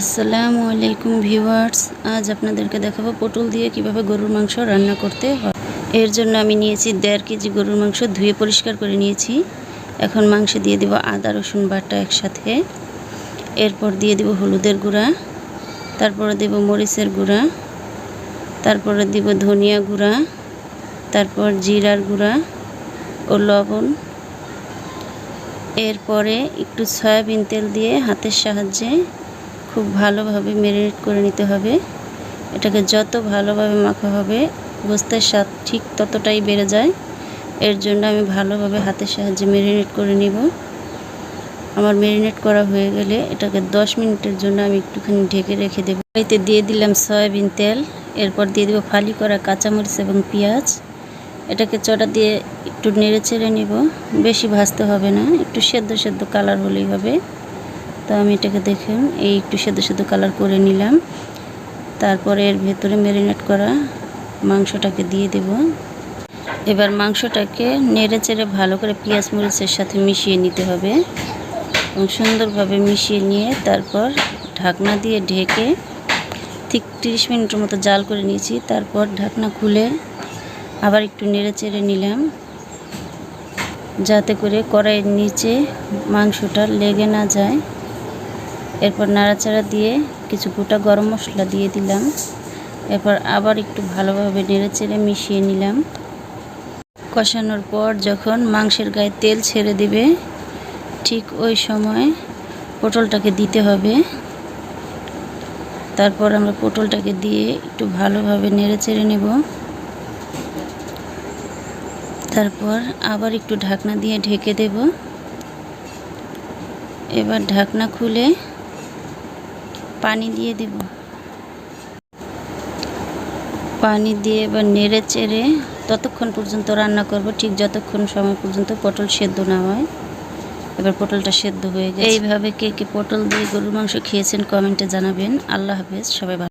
আসসালামু আলাইকুম ভিউয়ার্স, আজ আপনাদেরকে দেখাবো পটল দিয়ে কীভাবে গরুর মাংস রান্না করতে হয়। এর জন্য আমি নিয়েছি দেড় কেজি গরুর মাংস ধুয়ে পরিষ্কার করে নিয়েছি। এখন মাংসে দিয়ে দেব আদা, রসুন বাটা একসাথে। এরপর দিয়ে দেব হলুদের গুঁড়া, তারপরে দেব মরিচের গুঁড়া, তারপরে দিব ধনিয়া গুঁড়া, তারপর জিরার গুঁড়া ও লবণ। এরপরে একটু সয়াবিন তেল দিয়ে হাতের সাহায্যে খুব ভালোভাবে ম্যারিনেট করে নিতে হবে। এটাকে যত ভালোভাবে মাখা হবে, গোস্তের স্বাদ ঠিক ততটাই বেড়ে যায়। এর জন্য আমি ভালোভাবে হাতের সাহায্যে ম্যারিনেট করে নিব। আমার ম্যারিনেট করা হয়ে গেলে এটাকে দশ মিনিটের জন্য আমি একটুখানি ঢেকে রেখে দেবো। এতে দিয়ে দিলাম সয়াবিন তেল, এরপর দিয়ে দেবো ফালি করা কাঁচামরিচ এবং পেঁয়াজ। এটাকে চটা দিয়ে একটু নেড়ে চেড়ে নিব। বেশি ভাজতে হবে না, একটু সেদ্ধ সেদ্ধ কালার হলেই হবে। তো আমি এটাকে দেখুন এই একটু সেদ্ধ সেদ্ধ কালার করে নিলাম। তারপরে এর ভেতরে ম্যারিনেট করা মাংসটাকে দিয়ে দেব। এবার মাংসটাকে নেড়ে চেড়ে ভালো করে পেঁয়াজ মরিচের সাথে মিশিয়ে নিতে হবে। এবং সুন্দরভাবে মিশিয়ে নিয়ে তারপর ঢাকনা দিয়ে ঢেকে ঠিক তিরিশ মিনিটের মতো জাল করে নিয়েছি। তারপর ঢাকনা খুলে আবার একটু নেড়ে চেড়ে নিলাম। যাতে করে কড়াইয়ের নিচে মাংসটা লেগে না যায়। এরপর নাড়াচাড়া দিয়ে কিছু গোটা গরম মশলা দিয়ে দিলাম। এরপর আবার একটু ভালোভাবে নেড়ে চেড়ে মিশিয়ে নিলাম। কষানোর পর যখন মাংসের গায়ে তেল ছেড়ে দিবে, ঠিক ওই সময় পটলটাকে দিতে হবে। তারপর আমরা পটলটাকে দিয়ে একটু ভালোভাবে নেড়ে চেড়ে নেব। তারপর আবার একটু ঢাকনা দিয়ে ঢেকে দেব। এবার ঢাকনা খুলে পানি দিয়ে দেব। পানি দিয়ে এবার নেড়ে চেড়ে ততক্ষণ পর্যন্ত রান্না করব। ঠিক যতক্ষণ সময় পর্যন্ত পটল সেদ্ধ না হয়। এবার পটলটা সেদ্ধ হয়ে গেছে। এইভাবে কে কে পটল দিয়ে গরুর মাংস খেয়েছেন কমেন্টে জানাবেন। আল্লাহ হাফেজ, সবাই